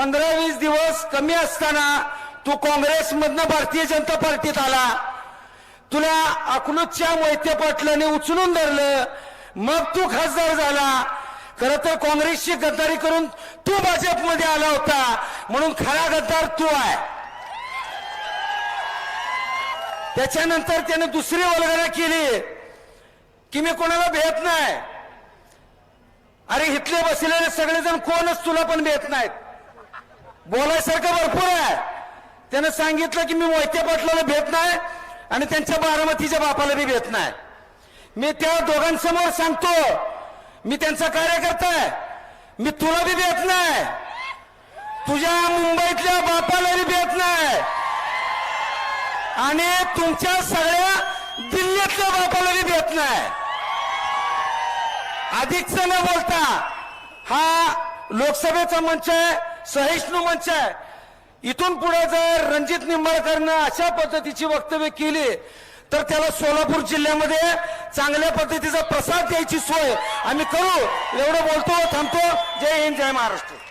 पंधरा वीस दिवस कमी असताना तू काँग्रेसमधनं भारतीय जनता पार्टीत आला. तुला अकलूतच्या मोहिते पाटलाने उचलून धरलं. मग तू खासदार झाला. खर तर काँग्रेसची गद्दारी करून तू भाजपमध्ये आला होता. म्हणून खरा गद्दार तू आहे. त्याच्यानंतर त्याने दुसरी वलगणा केली. की मी कोणाला भेट नाही. अरे इथले बसलेले सगळेजण कोणच तुला पण भेट नाहीत. बोलायसारखं भरपूर आहे. त्यानं सांगितलं की मी मोहित्या पाटलाला भेट नाही आणि त्यांच्या बारामतीच्या बापाला बी भेट नाही. मी त्या दोघांसमोर सांगतो मी त्यांचा कार्यकर्ता आहे. मी तुला बी भेट नाही. तुझ्या मुंबईतल्या बापाला बी भेट नाही. आणि तुमच्या सगळ्या दिल्लीतल्या बापाला बी भेट नाही. अधिकच न बोलता हा लोकसभेचा मंच आहे. सहिष्णू मंच आहे. इथून पुढे जर रणजित निंबाळकरनं अशा पद्धतीची वक्तव्य केली तर त्याला सोलापूर जिल्ह्यामध्ये चांगल्या पद्धतीचा प्रसाद द्यायची सोय आम्ही करू. एवढं बोलतो थांबतो. जय हिंद जय महाराष्ट्र.